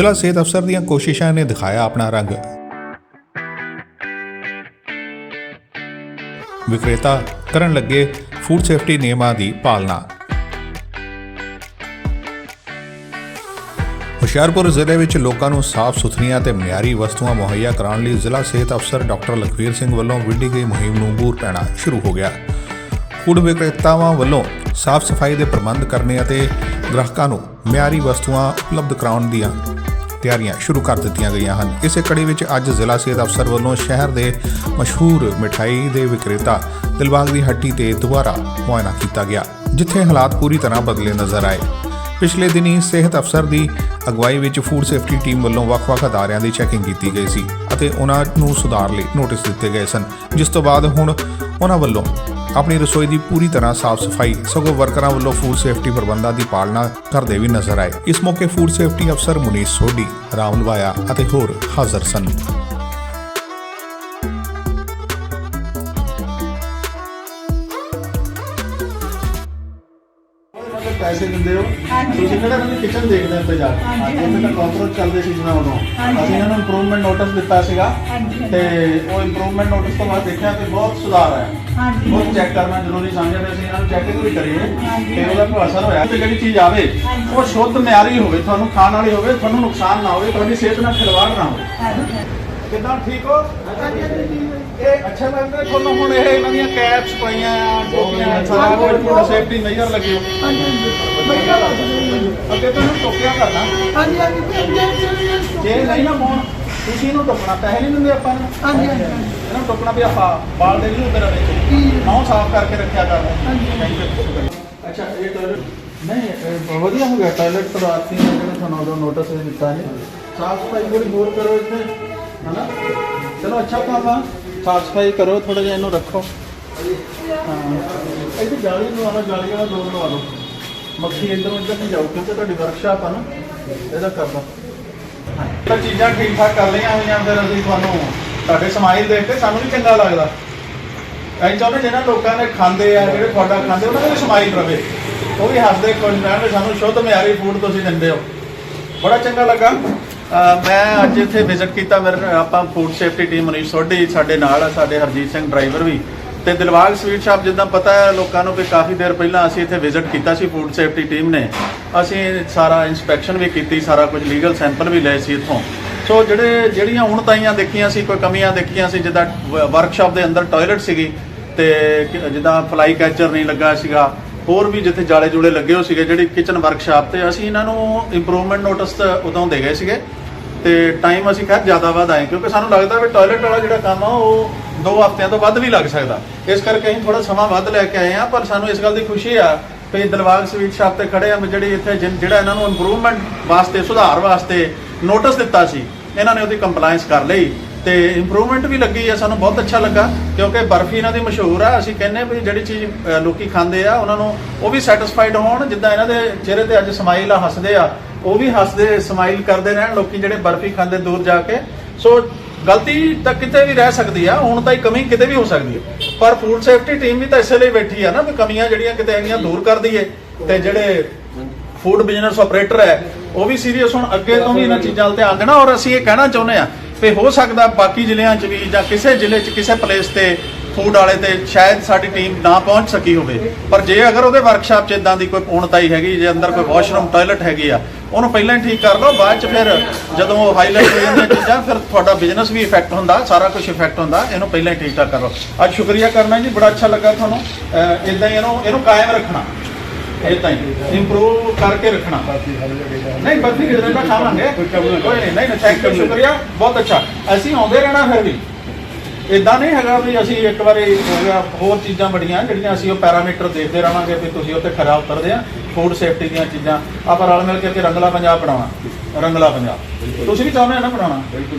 ਜ਼ਿਲ੍ਹਾ ਸਿਹਤ ਅਫਸਰ ਦੀਆਂ ਕੋਸ਼ਿਸ਼ਾਂ ਨੇ ਦਿਖਾਇਆ ਆਪਣਾ ਰੰਗ। ਵਿਕਰੇਤਾ ਕਰਨ ਲੱਗੇ ਫੂਡ ਸੇਫਟੀ ਨਿਯਮਾਂ ਦੀ ਪਾਲਣਾ। ਹੁਸ਼ਿਆਰਪੁਰ ਜ਼ਿਲ੍ਹੇ ਵਿੱਚ ਲੋਕਾਂ ਨੂੰ ਸਾਫ਼ ਸੁਥਰੀਆਂ ਤੇ ਮਿਆਰੀ ਵਸਤੂਆਂ ਮੁਹੱਈਆ ਕਰਾਉਣ ਲਈ ਜ਼ਿਲ੍ਹਾ ਸਿਹਤ ਅਫਸਰ ਡਾਕਟਰ ਲਖਵੀਰ ਸਿੰਘ ਵੱਲੋਂ ਵਿੱਢੀ ਗਈ ਮੁਹਿੰਮ ਨੂੰ ਬੂਰ ਪੈਣਾ ਸ਼ੁਰੂ ਹੋ ਗਿਆ। ਫੂਡ ਵਿਕਰੇਤਾਵਾਂ ਵੱਲੋਂ ਸਾਫ਼ ਸਫ਼ਾਈ ਦੇ ਪ੍ਰਬੰਧ ਕਰਨੇ ਅਤੇ ਗ੍ਰਾਹਕਾਂ ਨੂੰ ਮਿਆਰੀ ਵਸਤੂਆਂ ਉਪਲਬਧ ਕਰਾਉਣ ਦੀਆਂ ਤਿਆਰੀਆਂ ਸ਼ੁਰੂ ਕਰ ਦਿੱਤੀਆਂ ਗਈਆਂ ਹਨ। ਇਸੇ ਕੜੀ ਵਿੱਚ ਅੱਜ ਜ਼ਿਲ੍ਹਾ ਸਿਹਤ ਅਫਸਰ ਵੱਲੋਂ ਸ਼ਹਿਰ ਦੇ ਮਸ਼ਹੂਰ ਮਠਾਈ ਦੇ ਵਿਕਰੇਤਾ ਦਿਲਬਾਗ ਦੀ ਹੱਟੀ ਤੇ ਦੁਬਾਰਾ ਮੁਆਇਨਾ ਕੀਤਾ ਗਿਆ, ਜਿੱਥੇ ਹਾਲਾਤ ਪੂਰੀ ਤਰ੍ਹਾਂ ਬਦਲੇ ਨਜ਼ਰ ਆਏ। ਪਿਛਲੇ ਦਿਨੀ ਸਿਹਤ ਅਫਸਰ ਦੀ ਅਗਵਾਈ ਵਿੱਚ ਫੂਡ ਸੇਫਟੀ ਟੀਮ ਵੱਲੋਂ ਵੱਖ-ਵੱਖ ਅਦਾਰਿਆਂ ਦੀ ਚੈਕਿੰਗ ਕੀਤੀ ਗਈ ਸੀ ਅਤੇ ਉਹਨਾਂ ਨੂੰ ਸੁਧਾਰ ਲਈ ਨੋਟਿਸ ਦਿੱਤੇ ਗਏ ਸਨ, ਜਿਸ ਤੋਂ ਬਾਅਦ ਹੁਣ ਉਹਨਾਂ ਵੱਲੋਂ ਆਪਣੀ ਰਸੋਈ ਦੀ ਪੂਰੀ ਤਰ੍ਹਾਂ ਸਾਫ਼ ਸਫ਼ਾਈ, ਸਗੋਂ ਵਰਕਰਾਂ ਵੱਲੋਂ ਫੂਡ ਸੇਫਟੀ ਪ੍ਰਬੰਧਾਂ ਦੀ ਪਾਲਣਾ ਕਰਦੇ ਵੀ ਨਜ਼ਰ ਆਏ। ਇਸ ਮੌਕੇ ਫੂਡ ਸੇਫਟੀ ਅਫਸਰ ਮੁਨੀਸ਼ ਸੋਢੀ ਰਾਮ ਲਵਾਇਆ ਅਤੇ ਹੋਰ ਹਾਜ਼ਰ ਸਨ। ਪੈਸੇ ਦਿੰਦੇ ਹੋ। ਤੁਸੀਂ ਕਿਹੜਾ ਇਹਨਾਂ ਦੀ ਕਿਚਨ ਦੇਖਦੇ ਹੋ ਜਾ ਕੇ। ਉੱਥੇ ਤਾਂ ਕਾਕਰੋਚ ਚੱਲਦੇ ਸੀ ਜਿਵੇਂ ਉਦੋਂ ਅਸੀਂ ਇਹਨਾਂ ਨੂੰ ਇੰਪਰੂਵਮੈਂਟ ਨੋਟਿਸ ਦਿੱਤਾ ਸੀਗਾ। ਤੇ ਉਹ ਇੰਪਰੂਵਮੈਂਟ ਨੋਟਿਸ ਤੋਂ ਬਾਅਦ ਦੇਖਿਆ ਕਿ ਬਹੁਤ ਸੁਧਾਰ ਆਇਆ। ਬਹੁਤ ਚੈੱਕ ਕਰਨਾ ਜ਼ਰੂਰੀ ਸਮਝਿਆ ਤੇ ਅਸੀਂ ਇਹਨਾਂ ਨੂੰ ਚੈਕਿੰਗ ਵੀ ਕਰੀਏ। ਤੇ ਉਹਦਾ ਕੋਈ ਅਸਰ ਹੋਇਆ ਤੇ ਜਿਹੜੀ ਚੀਜ਼ ਆਵੇ ਉਹ ਸ਼ੁੱਧ ਮਿਆਰੀ ਹੋਵੇ ਤੁਹਾਨੂੰ ਖਾਣ ਵਾਲੀ ਹੋਵੇ ਤੁਹਾਨੂੰ ਨੁਕਸਾਨ ਨਾ ਹੋਵੇ ਤੁਹਾਡੀ ਸਿਹਤ ਨਾਲ ਖਿਲਵਾੜ ਨਾ ਹੋਵੇ। ਕਿੱਦਾਂ ਠੀਕ ਹੋ? ਇਹ ਅੱਛਾ ਲੱਗਦਾ ਤੁਹਾਨੂੰ ਹੁਣ ਇਹ ਇਹਨਾਂ ਦੀਆਂ ਕੈਪਸ ਪਈਆਂ ਆ ਟੋਪੀਆਂ ਸਾਰਾ ਕੁਝ ਤੁਹਾਡਾ ਸੇਫਟੀ ਮੇਜਰ ਲੱਗੇ ਹੋ। ਅੱਗੇ ਤੁਹਾਨੂੰ ਟੋਕਿਆ ਕਰਨਾ। ਜੇ ਨਹੀਂ ਨਾ ਮੋਣ ਤੁਸੀਂ ਇਹਨੂੰ ਟੋਕਣਾ ਪੈਸੇ ਨਹੀਂ ਦਿੰਦੇ ਆਪਾਂ ਨੂੰ। ਇਹਨੂੰ ਟੋਕਣਾ ਵੀ ਆਪਾਂ ਬਾਲ ਦੇ ਲਈ ਤੇਰਾ ਵਿੱਚ ਨੌ ਸਾਫ਼ ਕਰਕੇ ਰੱਖਿਆ ਕਰਨਾ ਅੱਛਾ ਇਹ ਟਾਇਲਟ ਨਹੀਂ ਵਧੀਆ ਹੋ ਗਿਆ। ਟਾਇਲਟ ਤੋਂ ਰਾਤ ਨੂੰ ਜਿਹੜਾ ਤੁਹਾਨੂੰ ਉਦੋਂ ਨੋਟਿਸ ਦਿੱਤਾ ਹੈ ਸਾਫ਼ ਸਫ਼ਾਈ ਥੋੜੀ ਹੋਰ ਕਰੋ ਇੱਥੇ। ਹਨਾ? ਚਲੋ ਅੱਛਾ ਕੰਮ ਸਾਫ਼ ਸਫ਼ਾਈ ਕਰੋ ਥੋੜਾ ਜਿਹਾ ਇਹਨੂੰ ਰੱਖੋ। ਹਾਂ। ਇਹਦੀ ਜਾਲੀ ਨੂੰ ਆਣਾ ਜਾਲੀ ਵਾਲਾ ਡੋਰ ਲਵਾ ਲਓ। ਮੱਖੀ ਇੱਧਰ ਨਹੀਂ ਜਾਊ, ਕਿਉਂਕਿ ਤੁਹਾਡੀ ਵਰਕਸ਼ਾਪ ਆ ਨਾ, ਇਹਦਾ ਕਰ ਹਾਂ ਤਾਂ ਚੀਜ਼ਾਂ ਠੀਕ ਠਾਕ ਕਰ ਲਈਆਂ ਹੋਈਆਂ ਫਿਰ ਅਸੀਂ ਤੁਹਾਨੂੰ, ਤੁਹਾਡੇ ਸਮਾਈਲ ਦੇਖ ਕੇ ਸਾਨੂੰ ਵੀ ਚੰਗਾ ਲੱਗਦਾ। ਅਸੀਂ ਚਾਹੁੰਦੇ ਜਿਹਨਾਂ ਲੋਕਾਂ ਨੇ ਖਾਂਦੇ ਆ, ਜਿਹੜੇ ਤੁਹਾਡਾ ਖਾਂਦੇ, ਉਹਨਾਂ ਦੇ ਸਮਾਈਲ ਰਵੇ। ਉਹ ਵੀ ਹੱਸਦੇ, ਖੁਸ਼ ਰਹਿਣ ਸਾਨੂੰ ਸ਼ੁੱਧ ਮਿਆਰੀ ਫੂਡ ਤੁਸੀਂ ਦਿੰਦੇ ਹੋ। ਬੜਾ ਚੰਗਾ ਲੱਗਾ। ਮੈਂ ਅੱਜ ਇੱਥੇ ਵਿਜ਼ਿਟ ਕੀਤਾ ਮੇਰੇ ਆਪਾਂ food safety team Manish Sodhi ਸਾਡੇ ਨਾਲ ਆ, ਸਾਡੇ ਹਰਜੀਤ ਸਿੰਘ ਡਰਾਈਵਰ ਵੀ। ਤੇ ਦਿਲਬਾਗ ਸਵੀਟ ਸ਼ਾਪ, ਜਿੱਦਾਂ ਪਤਾ ਹੈ ਲੋਕਾਂ ਨੂੰ ਕਿ ਕਾਫੀ ਦੇਰ ਪਹਿਲਾਂ ਅਸੀਂ ਇੱਥੇ ਵਿਜ਼ਿਟ ਕੀਤਾ ਸੀ ਫੂਡ ਸੇਫਟੀ ਟੀਮ ਨੇ। ਅਸੀਂ ਸਾਰਾ ਇਨਸਪੈਕਸ਼ਨ ਵੀ ਕੀਤੀ, ਸਾਰਾ ਕੁਝ ਲੀਗਲ ਸੈਂਪਲ ਵੀ ਲਏ ਸੀ ਇੱਥੋਂ। ਸੋ ਜਿਹੜੇ, ਜਿਹੜੀਆਂ ਹੁਣ ਤਾਈਆਂ ਦੇਖੀਆਂ ਸੀ, ਕੋਈ ਕਮੀਆਂ ਦੇਖੀਆਂ ਸੀ, ਜਿੱਦਾਂ ਵਰਕਸ਼ਾਪ ਦੇ ਅੰਦਰ ਟਾਇਲਟ ਸੀਗੀ, ਤੇ ਜਿੱਦਾਂ ਫਲਾਈ ਕੈਚਰ ਨਹੀਂ ਲੱਗਾ ਸੀਗਾ ਹੋਰ ਵੀ ਜਿੱਥੇ ਜਾਲੇ ਜੁਲੇ ਲੱਗੇ ਹੋ ਸੀਗੇ, ਜਿਹੜੀ ਕਿਚਨ ਵਰਕਸ਼ਾਪ ਤੇ ਅਸੀਂ ਇਹਨਾਂ ਨੂੰ ਇੰਪਰੂਵਮੈਂਟ ਨੋਟਿਸ ਤਾਂ ਉਦੋਂ ਦੇ ਗਏ ਸੀਗੇ। ਤੇ ਟਾਈਮ ਅਸੀਂ ਖੈਰ ਜ਼ਿਆਦਾ ਵੱਧ ਆਏ, ਕਿਉਂਕਿ ਸਾਨੂੰ ਲੱਗਦਾ ਵੀ ਟਾਇਲਟ ਵਾਲਾ ਜਿਹੜਾ ਕੰਮ ਆ, ਉਹ ਦੋ ਹਫ਼ਤਿਆਂ ਤੋਂ ਵੱਧ ਵੀ ਲੱਗ ਸਕਦਾ। ਇਸ ਕਰਕੇ ਅਸੀਂ ਥੋੜਾ ਸਮਾਂ ਵੱਧ ਲੈ ਕੇ ਆਏ ਆ ਪਰ ਸਾਨੂੰ ਇਸ ਗੱਲ ਦੀ ਖੁਸ਼ੀ ਆ ਵੀ ਦਿਲਵਾਗ ਸਵੀਟ ਸ਼ਾਪ ਤੇ ਖੜੇ ਆ ਜਿਹੜੀ ਇੱਥੇ ਜਿਨ- ਜਿਹੜਾ ਇਹਨਾਂ ਨੂੰ ਇੰਪਰੂਵਮੈਂਟ ਵਾਸਤੇ, ਸੁਧਾਰ ਵਾਸਤੇ ਨੋਟਿਸ ਦਿੱਤਾ ਸੀ, ਇਹਨਾਂ ਨੇ ਉਹਦੀ ਕੰਪਲਾਈਂਸ ਕਰ ਲਈ। ਤੇ ਇੰਪਰੂਵਮੈਂਟ ਵੀ ਲੱਗੀ ਆ ਸਾਨੂੰ ਬਹੁਤ ਅੱਛਾ ਲੱਗਾ ਕਿਉਂਕਿ ਬਰਫੀ ਇਹਨਾਂ ਦੀ ਮਸ਼ਹੂਰ ਆ। ਅਸੀਂ ਕਹਿੰਨੇ ਵੀ ਜਿਹੜੀ ਚੀਜ਼ ਅ, ਲੋਕੀ ਖਾਂਦੇ ਆ ਉਹਨਾਂ ਨੂੰ ਉਹ ਵੀ ਸੈਟੀਸਫਾਈਡ ਹੋਣ ਜਿੱਦਾਂ ਇਹਨਾਂ ਦੇ ਚਿਹਰੇ ਤੇ ਅੱਜ ਸਮਾਈਲ ਆ ਹੱਸਦੇ ਆ ਉਹ ਵੀ ਹੱਸਦੇ ਸਮਾਈਲ ਕਰਦੇ ਰਹਿਣ ਲੋਕੀ ਜਿਹੜੇ ਬਰਫੀ ਖਾਂਦੇ ਦੂਰ ਜਾ ਕੇ। ਸੋ ਗਲਤੀ ਤਾਂ ਕਿਤੇ ਵੀ ਰਹਿ ਸਕਦੀ ਆ ਹੁਣ ਤਾਂ ਇਹ ਕਮੀ ਕਿਤੇ ਵੀ ਹੋ ਸਕਦੀ ਹੈ ਪਰ ਫੂਡ ਸੇਫਟੀ ਟੀਮ ਵੀ ਤਾਂ ਇਸੇ ਲਈ ਬੈਠੀ ਆ ਨਾ ਵੀ ਕਮੀਆਂ ਜਿਹੜੀਆਂ ਕਿਤੇ ਹੈਗੀਆਂ ਦੂਰ ਕਰ ਦਈਏ ਤੇ ਜਿਹੜੇ ਫੂਡ ਬਿਜ਼ਨਸ ਆਪਰੇਟਰ ਹੈ ਉਹ ਵੀ ਸੀਰੀਅਸ ਹੁਣ ਅੱਗੇ ਤੋਂ ਵੀ ਇਹਨਾਂ ਚੀਜ਼ਾਂ 'ਤੇ ਧਿਆਨ ਦੇਣਾ ਔਰ ਅਸੀਂ ਇਹ ਕਹਿਣਾ ਚਾਹੁੰਦੇ ਆ ਵੀ ਹੋ ਸਕਦਾ ਬਾਕੀ ਜ਼ਿਲ੍ਹਿਆਂ 'ਚ ਵੀ ਜਾਂ ਕਿਸੇ ਜ਼ਿਲ੍ਹੇ 'ਚ ਕਿਸੇ ਪਲੇਸ ਤੇ ਫੂਡ ਵਾਲੇ ਤੇ ਸ਼ਾਇਦ ਸਾਡੀ ਟੀਮ ਨਾ ਪਹੁੰਚ ਸਕੀ ਹੋਵੇ। ਪਰ ਜੇ ਅਗਰ ਉਹਦੇ ਵਰਕਸ਼ਾਪ 'ਚ ਇਦਾਂ ਦੀ ਕੋਈ ਪੂਰਨਤਾਈ ਹੈਗੀ, ਜੇ ਅੰਦਰ ਕੋਈ ਵਾਸ਼ਰੂਮ ਟਾਇਲਟ ਹੈਗੀ ਆ, ਉਹਨੂੰ ਪਹਿਲਾਂ ਹੀ ਠੀਕ ਕਰ ਲਓ, ਬਾਅਦ 'ਚ ਫਿਰ ਜਦੋਂ ਉਹ ਹਾਈਲਾਈਟ ਹੋ ਜਾਂਦੀਆਂ ਚੀਜ਼ਾਂ, ਫਿਰ ਤੁਹਾਡਾ ਬਿਜ਼ਨਸ ਵੀ ਇਫੈਕਟ ਹੁੰਦਾ, ਸਾਰਾ ਕੁਝ ਇਫੈਕਟ ਹੁੰਦਾ, ਇਹਨੂੰ ਪਹਿਲਾਂ ਹੀ ਠੀਕ ਠਾਕ ਕਰ ਲਓ। ਅੱਜ ਸ਼ੁਕਰੀਆ ਕਰਨਾ ਜੀ, ਬੜਾ ਅੱਛਾ ਲੱਗਾ ਤੁਹਾਨੂੰ। ਇਦਾਂ ਹੀ ਇਹਨੂੰ ਇਹਨੂੰ ਕਾਇਮ ਰੱਖਣਾ। ਇਦਾਂ ਹੀ ਇੰਪਰੂਵ ਕਰਕੇ ਰੱਖਣਾ। ਨਹੀਂ ਬਰਫੀ ਕਿਤੇ ਨਾ ਖਾਵਾਂਗੇ ਕੋਈ ਨਹੀਂ। ਨਹੀਂ ਥੈਂਕ ਯੂ ਸ਼ੁਕਰੀਆ ਬਹੁਤ ਅੱਛਾ। ਅਸੀਂ ਆਉਂਦੇ ਰਹਿਣਾ ਫਿਰ ਵੀ। ਇਦਾਂ ਨਹੀਂ ਹੈਗਾ ਵੀ ਅਸੀਂ ਇੱਕ ਵਾਰੀ ਹੋ ਗਿਆ ਹੋਰ ਚੀਜ਼ਾਂ ਬੜੀਆਂ ਜਿਹੜੀਆਂ ਅਸੀਂ ਉਹ ਪੈਰਾਮੀਟਰ ਦੇਖਦੇ ਰਵਾਂਗੇ ਵੀ ਤੁਸੀਂ ਉੱਤੇ ਖਰਾ ਉਤਰਦੇ ਆ ਫੂਡ ਸੇਫਟੀ ਦੀਆਂ ਚੀਜ਼ਾਂ ਆਪਾਂ ਰਲ ਮਿਲ ਕੇ ਰੰਗਲਾ ਪੰਜਾਬ ਬਣਾਉਣਾ ਰੰਗਲਾ ਪੰਜਾਬ। ਤੁਸੀਂ ਵੀ ਚਾਹੁੰਦੇ ਆ ਨਾ ਬਣਾਉਣਾ? ਬਿਲਕੁਲ।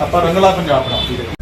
ਆਪਾਂ ਰੰਗਲਾ ਪੰਜਾਬ ਬਣਾਉਣਾ।